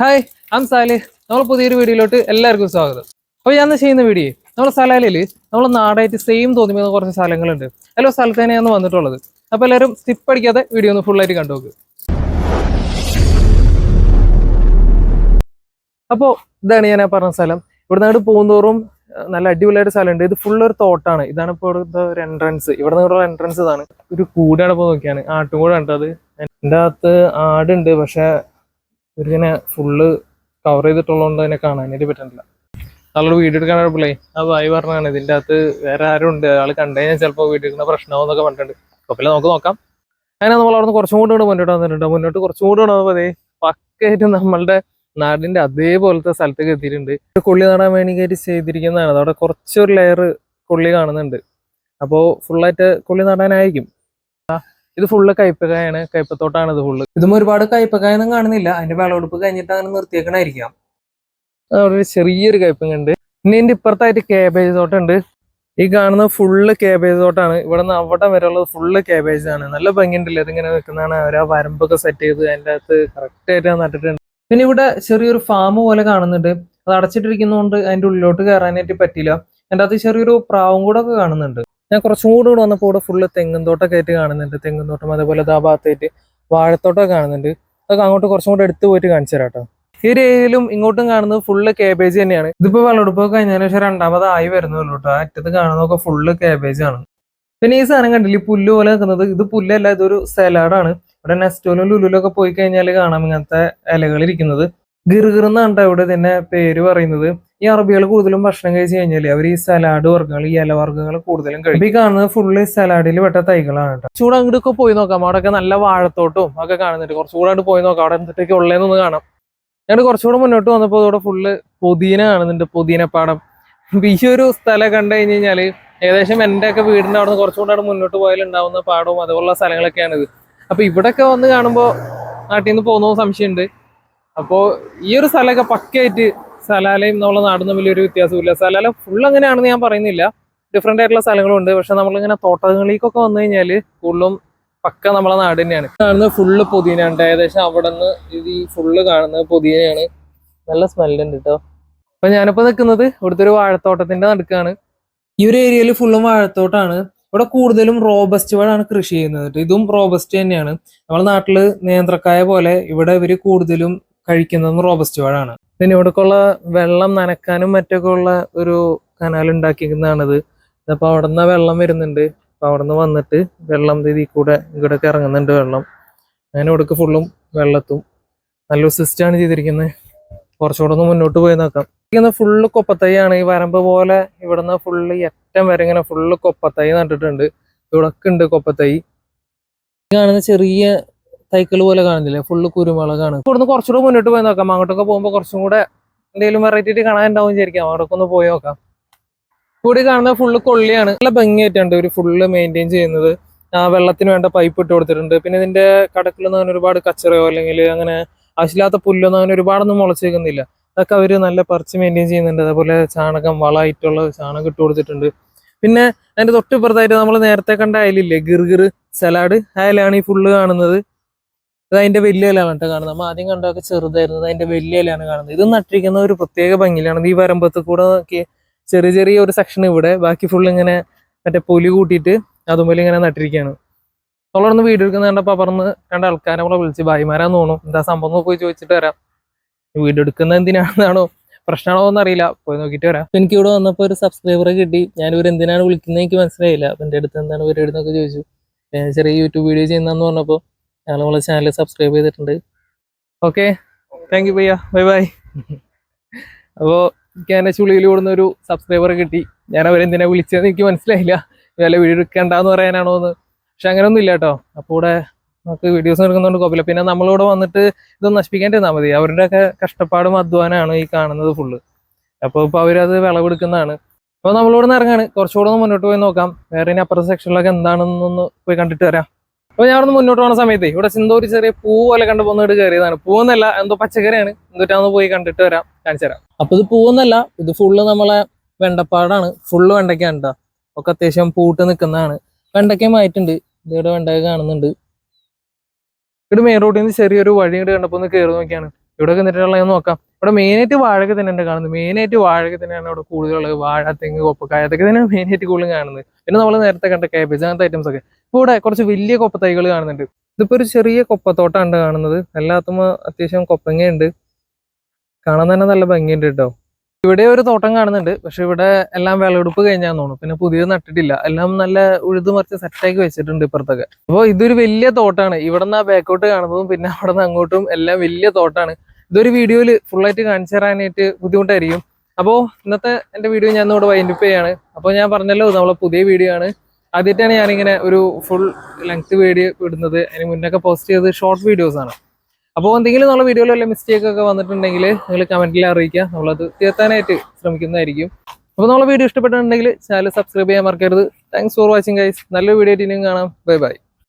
Hi ആം Sally നമ്മൾ പുതിയൊരു വീഡിയോയിലോട്ട് എല്ലാവർക്കും സ്വാഗതം. അപ്പോൾ ഞാൻ ചെയ്യുന്ന വീഡിയോ നമ്മൾ സലാലയിൽ നമ്മൾ നാടായിട്ട് സെയിം തോന്നിക്കുന്ന കുറച്ച് സ്ഥലങ്ങളുണ്ട്. എല്ലാ സ്ഥലത്ത് തന്നെയാണ് വന്നിട്ടുള്ളത്. അപ്പോൾ എല്ലാവരും സ്കിപ്പ് അടിക്കാതെ വീഡിയോ ഒന്ന് ഫുള്ളായിട്ട് കണ്ടു നോക്ക്. അപ്പോൾ ഇതാണ് ഞാൻ പറഞ്ഞ സ്ഥലം. ഇവിടെ നിന്ന് പോകുന്നതോറും നല്ല അടിപൊളിയായിട്ട് സ്ഥലമുണ്ട്. ഇത് ഫുൾ ഒരു തോട്ടാണ്. ഇതാണ് ഇപ്പോൾ ഇവിടുത്തെ ഒരു എൻട്രൻസ് ഇവിടെ നിന്നുള്ള എൻട്രൻസ് ഇതാണ്. ഒരു കൂടാണ് ഇപ്പോൾ നോക്കിയാണ് ആട്ടുംകൂടെ ഉണ്ട് അത് എന്റെ അകത്ത് ആടുണ്ട് പക്ഷെ ഇവരിങ്ങനെ ഫുള്ള് കവർ ചെയ്തിട്ടുള്ളതുകൊണ്ട് തന്നെ കാണാനായിട്ട് പറ്റുന്നില്ല നല്ലൊരു വീഡിയോ എടുക്കാൻ കുഴപ്പമില്ലേ ആ വായി പറഞ്ഞാണ് ഇതിന്റെ അകത്ത് വേറെ ആരും ഉണ്ട് ആൾ കണ്ടു കഴിഞ്ഞാൽ ചിലപ്പോൾ വീഡിയോ എടുക്കുന്ന പ്രശ്നമാവും എന്നൊക്കെ പറഞ്ഞിട്ടുണ്ട്. കുഴപ്പമില്ല നമുക്ക് നോക്കാം. അങ്ങനെ നമ്മൾ അവിടെ നിന്ന് കുറച്ചും കൂടെ മുന്നോട്ട് വന്നിട്ടുണ്ട്. മുന്നോട്ട് കുറച്ചും കൂടെ വന്നപ്പോൾ അതേ പക്കയായിട്ട് നമ്മളുടെ നാടിന്റെ അതേപോലത്തെ സ്ഥലത്തേക്ക് എത്തിയിട്ടുണ്ട്. ഒരു കൊള്ളി നടാൻ വേണ്ടിയിട്ട് ചെയ്തിരിക്കുന്നതാണ്. അവിടെ കുറച്ചൊരു ലെയർ കൊള്ളി കാണുന്നുണ്ട്. അപ്പോൾ ഫുള്ളായിട്ട് കൊള്ളി നടാനായിരിക്കും. ഇത് ഫുള്ള് കയ്പക്കായാണ് കയ്പത്തോട്ടാണ് ഇത് ഫുള്ള് ഇതും ഒരുപാട് കയ്പക്കായൊന്നും കാണുന്നില്ല. അതിന്റെ വിളവെടുപ്പ് കഴിഞ്ഞിട്ട് അങ്ങനെ നിർത്തിയേക്കണായിരിക്കാം. അവിടെ ഒരു ചെറിയൊരു കയ്പം കണ്ട് ഇനി ഇതിന്റെ ഇപ്പുറത്തായിട്ട് കേബേജ് തോട്ടുണ്ട് ഈ കാണുന്ന ഫുള്ള് കേബേജ് തോട്ടാണ്. ഇവിടെ നിന്ന് അവിടെ വരെയുള്ളത് ഫുള്ള് കേബേജ് ആണ്. നല്ല ഭംഗിയുണ്ടല്ലേ. ഇതിങ്ങനെ നിൽക്കുന്നതാണ്. അവർ ആ വരമ്പൊക്കെ സെറ്റ് ചെയ്ത് അതിന്റെ അകത്ത് കറക്റ്റ് ആയിട്ട് നട്ടിട്ടുണ്ട്. പിന്നെ ഇവിടെ ചെറിയൊരു ഫാം പോലെ കാണുന്നുണ്ട്. അത് അടച്ചിട്ടിരിക്കുന്നതുകൊണ്ട് അതിന്റെ ഉള്ളിലോട്ട് കയറാനായിട്ട് പറ്റില്ല അതിന്റെ അകത്ത് ചെറിയൊരു പ്രാവും കൂടെ ഒക്കെ കാണുന്നുണ്ട്. ഞാൻ കുറച്ചും കൂടെ ഇവിടെ വന്നപ്പോൾ ഇവിടെ ഫുള്ള് തെങ്ങും തോട്ടൊക്കെ ആയിട്ട് കാണുന്നുണ്ട്. തെങ്ങും തോട്ടം അതേപോലെ ആ ഭാഗത്തായിട്ട് വാഴത്തോട്ടമൊക്കെ കാണുന്നുണ്ട്. അതൊക്കെ അങ്ങോട്ട് കുറച്ചും കൂടെ എടുത്ത് പോയിട്ട് കാണിച്ചു തരാം കേട്ടോ. ഈ ഒരു ഏരിയയിലും ഇങ്ങോട്ടും കാണുന്നത് ഫുള്ള് കേബേജ് തന്നെയാണ്. ഇതിപ്പോ വിളവെടുപ്പ് കഴിഞ്ഞതിന് ശേഷം രണ്ടാമതായി വരുന്നുള്ളൂ കേട്ടോ. അറ്റത്ത് കാണുന്നതൊക്കെ ഫുള്ള് കേബേജ് ആണ്. പിന്നെ ഈ സാധനം കണ്ടില്ല? ഈ പുല്ല് പോലെ നിൽക്കുന്നത്. ഇത് പുല്ലല്ല ഇതൊരു സലാഡാണ് ഇവിടെ നെസ്റ്റോലും ലുലുലൊക്കെ പോയി കഴിഞ്ഞാൽ കാണാം ഇങ്ങനത്തെ ഇലകൾ ഇരിക്കുന്നത്. ഗിർഗിർ എന്നാണ് ഇവിടെ തന്നെ പേര് പറയുന്നത്. ഈ അറബികൾ കൂടുതലും ഭക്ഷണം കഴിച്ച് കഴിഞ്ഞാൽ അവർ ഈ സലാഡ് വർഗങ്ങൾ ഈ ഇലവർഗങ്ങൾ കൂടുതലും കഴിക്കും. ഈ കാണുന്നത് ഫുള്ള് സലാഡിൽ പെട്ട തൈകളാണ് കേട്ടോ. ചൂട് അങ്ങോട്ടൊക്കെ പോയി നോക്കാം. അവിടെയൊക്കെ നല്ല വാഴത്തോട്ടും ഒക്കെ കാണുന്നുണ്ട്. കുറച്ചുകൂടെ അങ്ങോട്ട് പോയി നോക്കാം. അവിടെ എന്തൊക്കെ ഉള്ളതെന്നൊന്ന് കാണാം. ഞങ്ങൾ കുറച്ചുകൂടെ മുന്നോട്ട് വന്നപ്പോൾ ഇവിടെ ഫുള്ള് പുതിന കാണുന്നുണ്ട്. പുതിനപ്പാടം. അപ്പൊ ഈ ഒരു സ്ഥലം കണ്ടു കഴിഞ്ഞ് കഴിഞ്ഞാൽ ഏകദേശം എന്റെ ഒക്കെ വീടിന്റെ അവിടെ നിന്ന് കുറച്ചുകൂടെ അവിടെ മുന്നോട്ട് പോയാൽ ഉണ്ടാവുന്ന പാടവും അതുപോലുള്ള സ്ഥലങ്ങളൊക്കെയാണിത്. ഇവിടെ ഇവിടെയൊക്കെ വന്ന് കാണുമ്പോൾ നാട്ടിൽ നിന്ന് പോകുന്ന സംശയമുണ്ട്. അപ്പോൾ ഈ ഒരു സ്ഥലമൊക്കെ പക്കയായിട്ട് സലാലയും നമ്മളെ നാടും തമ്മിൽ ഒരു വ്യത്യാസമില്ല സലാല ഫുൾ അങ്ങനെയാണെന്ന് ഞാൻ പറയുന്നില്ല. ഡിഫറെന്റ് ആയിട്ടുള്ള സ്ഥലങ്ങളുണ്ട്. പക്ഷെ നമ്മളിങ്ങനെ തോട്ടങ്ങളിലേക്കൊക്കെ വന്നു കഴിഞ്ഞാൽ കൂടുതലും പക്ക നമ്മളെ നാട് തന്നെയാണ്. കാണുന്നത് ഫുള്ള് പുതിനയുണ്ട്. ഏകദേശം അവിടെ നിന്ന് ഇത് ഈ ഫുള്ള് കാണുന്നത് പുതിനയാണ്. നല്ല സ്മെല്ലുണ്ട് കേട്ടോ അപ്പൊ ഞാനിപ്പോ നിൽക്കുന്നത് ഇവിടുത്തെ ഒരു വാഴത്തോട്ടത്തിന്റെ നടുക്കാണ്. ഈ ഒരു ഏരിയയിൽ ഫുള്ളും വാഴത്തോട്ടാണ്. ഇവിടെ കൂടുതലും റോബസ്റ്റ് വാഴാണ് കൃഷി ചെയ്യുന്നത്. ഇതും റോബസ്റ്റ് തന്നെയാണ്. നമ്മുടെ നാട്ടിൽ നേന്ത്രക്കായ പോലെ ഇവിടെ ഇവർ കൂടുതലും കഴിക്കുന്നതും റോബസ്റ്റ് വാഴാണ്. പിന്നെ ഇവിടേക്കുള്ള വെള്ളം നനക്കാനും മറ്റൊക്കെ ഉള്ള ഒരു കനാൽ ഉണ്ടാക്കിയിരിക്കുന്നതാണിത് അപ്പൊ അവിടെ നിന്ന് വെള്ളം വരുന്നുണ്ട്. അപ്പൊ അവിടെ നിന്ന് വന്നിട്ട് വെള്ളം ഇതിൽ കൂടെ ഇവിടേക്ക് ഇറങ്ങുന്നുണ്ട് വെള്ളം. അങ്ങനെ ഇവിടേക്ക് ഫുള്ളും വെള്ളത്തും. നല്ലൊരു സിസ്റ്റമാണ് ചെയ്തിരിക്കുന്നത് കുറച്ചുകൂടെ ഒന്ന് മുന്നോട്ട് പോയി നോക്കാം. ഇങ്ങനെ ഫുള്ള് കൊപ്പത്തൈയാണ്. ഈ വരമ്പ് പോലെ ഇവിടുന്ന് ഫുള്ള് ഏറ്റവും വരെ ഇങ്ങനെ ഫുള്ള് കൊപ്പത്തൈ നട്ടിട്ടുണ്ട്. ഇവിടൊക്കെ ഉണ്ട് കൊപ്പത്തൈ കാണുന്ന ചെറിയ തൈക്കൾ പോലെ കാണുന്നില്ലേ? ഫുള്ള് കുരുമുളകാണ്. ഇവിടുന്ന് കുറച്ചുകൂടെ മുന്നോട്ട് പോയി നോക്കാം. അങ്ങോട്ടൊക്കെ പോകുമ്പോൾ കുറച്ചും കൂടെ എന്തെങ്കിലും വെറൈറ്റി കാണാൻ ഉണ്ടാവും വിചാരിക്കാം. അവിടൊക്കെ ഒന്ന് പോയി നോക്കാം. കൂടി കാണുന്നത് ഫുള്ള് കൊള്ളിയാണ്. നല്ല ഭംഗിയായിട്ടുണ്ട്. ഒരു ഫുള്ള് മെയിന്റെയിൻ ചെയ്യുന്നത്. വെള്ളത്തിന് വേണ്ട പൈപ്പ് ഇട്ട് കൊടുത്തിട്ടുണ്ട്. പിന്നെ ഇതിന്റെ കടക്കിലൊന്നും അങ്ങനെ ഒരുപാട് കച്ചറയോ അല്ലെങ്കിൽ അങ്ങനെ ആവശ്യമില്ലാത്ത പുല്ലൊന്നും അങ്ങനെ ഒരുപാടൊന്നും മുളച്ചേക്കുന്നില്ല. അതൊക്കെ അവർ നല്ല പറിച്ച് മെയിന്റെയിൻ ചെയ്യുന്നുണ്ട്. അതേപോലെ ചാണകം വളമായിട്ടുള്ള ചാണകം ഇട്ട് കൊടുത്തിട്ടുണ്ട്. പിന്നെ അതിന്റെ തൊട്ടിപ്പുറത്തായിട്ട് നമ്മൾ നേരത്തെ കണ്ട അയലില്ലേ? ഗിർഗിർ സലാഡ്. അയലാണ് ഈ ഫുള്ള് കാണുന്നത്. ഇത് അതിന്റെ വലിയ ഇലയാണ് കേട്ടോ കാണുന്നത്. നമ്മൾ ആദ്യം കണ്ടതൊക്കെ ചെറുതായിരുന്നു. അതിന്റെ വലിയ ഇലയാണ് കാണുന്നത്. ഇത് നട്ടിരിക്കുന്ന ഒരു പ്രത്യേക ഭംഗിയിലാണ്. ഈ വരമ്പത്ത് കൂടെ നോക്കി ചെറിയ ചെറിയ ഒരു സെക്ഷൻ ഇവിടെ. ബാക്കി ഫുൾ ഇങ്ങനെ മറ്റേ പൊലി കൂട്ടിയിട്ട് അതുപോലെ ഇങ്ങനെ നട്ടിരിക്കുകയാണ്. തുടർന്ന് വീട് എടുക്കുന്ന കണ്ടപ്പോൾ അപ്പുറന്ന് രണ്ട് ആൾക്കാരെ നമ്മളെ വിളിച്ച് ഭായിമാരാന്ന് തോന്നും എന്താ സംഭവം പോയി ചോദിച്ചിട്ട് വരാം. വീഡിയോ എടുക്കുന്നത് എന്തിനാണെന്നാണോ പ്രശ്നമാണോ എന്ന് അറിയില്ല. പോയി നോക്കിയിട്ട് വരാം. എനിക്ക് ഇവിടെ വന്നപ്പോൾ ഒരു സബ്സ്ക്രൈബറെ കിട്ടി. ഞാൻ ഇവർ എന്തിനാണ് വിളിക്കുന്നത് എനിക്ക് മനസ്സിലായില്ല. അപ്പൊ എന്റെ അടുത്ത് എന്താണ് ഇവരുടെ അടുത്തൊക്കെ ചോദിച്ചു. ചെറിയ യൂട്യൂബ് വീഡിയോ ചെയ്യുന്നതെന്ന് പറഞ്ഞപ്പോൾ ഞങ്ങൾ ചാനൽ സബ്സ്ക്രൈബ് ചെയ്തിട്ടുണ്ട്. ഓക്കെ താങ്ക് യു ഭയ്യ ബൈ ബൈ അപ്പോൾ എന്നെ ചുളിയിൽ കൂടുന്ന ഒരു സബ്സ്ക്രൈബർ കിട്ടി. ഞാൻ അവരെന്തിനാ വിളിച്ചതെന്ന് എനിക്ക് മനസ്സിലായില്ല. വല്ല വീഡിയോ എടുക്കണ്ടെന്ന് പറയാനാണോ എന്ന്. പക്ഷെ അങ്ങനെയൊന്നും ഇല്ല കേട്ടോ അപ്പോൾ ഇവിടെ നമുക്ക് വീഡിയോസ് എടുക്കുന്നതുകൊണ്ട് കുഴപ്പമില്ല. പിന്നെ നമ്മളിവിടെ വന്നിട്ട് ഇതൊന്നും നശിപ്പിക്കേണ്ടിരുന്നാൽ മതി. അവരുടെ ഒക്കെ കഷ്ടപ്പാടും അധ്വാനമാണ് ഈ കാണുന്നത് ഫുള്ള് അപ്പോൾ ഇപ്പോൾ അവരത് വിളവെടുക്കുന്നതാണ്. അപ്പോൾ നമ്മളിവിടെ നിന്ന് ഇറങ്ങാണ്. കുറച്ചുകൂടെ ഒന്ന് മുന്നോട്ട് പോയി നോക്കാം. വേറെ ഇനി അപ്പുറത്തെ സെക്ഷനിലൊക്കെ എന്താണെന്നൊന്ന് പോയി കണ്ടിട്ട് വരാം. അപ്പോൾ ഞാൻ അവിടെ മുന്നോട്ട് പോകുന്ന സമയത്ത് ഇവിടെ എന്തോ ഒരു ചെറിയ പൂ പോലെ കണ്ട് പോകുന്നിട്ട് കയറിയതാണ്. പൂവെന്നല്ല എന്തോ പച്ചക്കറിയാണ്. എന്നിട്ടാന്ന് പോയി കണ്ടിട്ട് വരാം. കാണിച്ചു തരാം. അപ്പോൾ ഇത് പൂവെന്നല്ല ഇത് ഫുള്ള് നമ്മളെ വെണ്ടപ്പാടാണ്. ഫുള്ള് വെണ്ടയ്ക്കാണ് കേട്ടോ ഒക്കെ അത്യാവശ്യം പൂട്ട് നിൽക്കുന്നതാണ് വെണ്ടയ്ക്കയും ആയിട്ടുണ്ട്. ഇതിവിടെ വെണ്ടയ്ക്ക കാണുന്നുണ്ട്. ഇവിടെ മെയിൻ റോഡിൽ നിന്ന് ചെറിയൊരു വഴി ഇങ്ങോട്ട് കണ്ടപ്പോൾ ഒന്ന് കയറി നോക്കിയാണ്. ഇവിടെ നിന്നിട്ടുള്ള നോക്കാം. ഇവിടെ മെയിനായിട്ട് വാഴക തന്നെയാണ് കാണുന്നത്. മെയിനായിട്ട് വാഴക തന്നെയാണ് ഇവിടെ കൂടുതലുള്ളത്. വാഴ തെങ്ങ് കൊപ്പക്കായ അതൊക്കെ തന്നെയാണ് മെയിനായിട്ട് കൂടുതലും കാണുന്നത്. പിന്നെ നമ്മൾ നേരത്തെ കണ്ട കാബേജ് അങ്ങനത്തെ ഐറ്റംസ് ഒക്കെ. ഇവിടെ കുറച്ച് വലിയ കൊപ്പത്തൈകൾ കാണുന്നുണ്ട്. ഇതിപ്പോ ഒരു ചെറിയ കൊപ്പത്തോട്ടാണ് കാണുന്നത്. എല്ലാത്തും അത്യാവശ്യം കൊപ്പങ്ങയുണ്ട്. കാണാൻ തന്നെ നല്ല ഭംഗിയുണ്ട് കേട്ടോ. ഇവിടെ ഒരു തോട്ടം കാണുന്നുണ്ട്. പക്ഷെ ഇവിടെ എല്ലാം വിളവെടുപ്പ് കഴിഞ്ഞാന്ന് തോന്നുന്നു. പിന്നെ പുതിയത് നട്ടിട്ടില്ല. എല്ലാം നല്ല ഉഴുതു മറിച്ച് സെറ്റാക്കി വെച്ചിട്ടുണ്ട് ഇപ്പുറത്തൊക്കെ. അപ്പോൾ ഇതൊരു വലിയ തോട്ടാണ്. ഇവിടെ നിന്ന് ആ ബാക്കോട്ട് കാണുന്നതും പിന്നെ അവിടെ നിന്ന് അങ്ങോട്ടും എല്ലാം വലിയ തോട്ടാണ്. ഇതൊരു വീഡിയോയിൽ ഫുള്ളായിട്ട് കാണിച്ചു തരാനായിട്ട് ബുദ്ധിമുട്ടായിരിക്കും. അപ്പോൾ ഇന്നത്തെ എന്റെ വീഡിയോ ഞാൻ ഇന്നോട് വൈൻഡപ്പ് ചെയ്യാണ്. അപ്പോൾ ഞാൻ പറഞ്ഞല്ലോ നമ്മളെ പുതിയ വീഡിയോ ആണ്. ആദ്യമായിട്ടാണ് ഞാനിങ്ങനെ ഒരു ഫുൾ ലെങ്ത് വീഡിയോ ഇടുന്നത്. അതിന് മുന്നൊക്കെ പോസ്റ്റ് ചെയ്തത് ഷോർട്ട് വീഡിയോസാണ് അപ്പോൾ എന്തെങ്കിലും നമ്മളെ വീഡിയോയിൽ വല്ല മിസ്റ്റേക്ക് ഒക്കെ വന്നിട്ടുണ്ടെങ്കിൽ നിങ്ങൾ കമന്റിൽ അറിയിക്കുക. നമ്മളത് തീർത്താനായിട്ട് ശ്രമിക്കുന്നതായിരിക്കും. അപ്പോൾ നമ്മളെ വീഡിയോ ഇഷ്ടപ്പെട്ടിട്ടുണ്ടെങ്കിൽ ചാനൽ സബ്സ്ക്രൈബ് ചെയ്യാൻ മറക്കരുത്. താങ്ക്സ് ഫോർ വാച്ചിങ് ഗൈസ് നല്ലൊരു വീഡിയോ ആയിട്ട് ഇനിയും കാണാം. Bye bye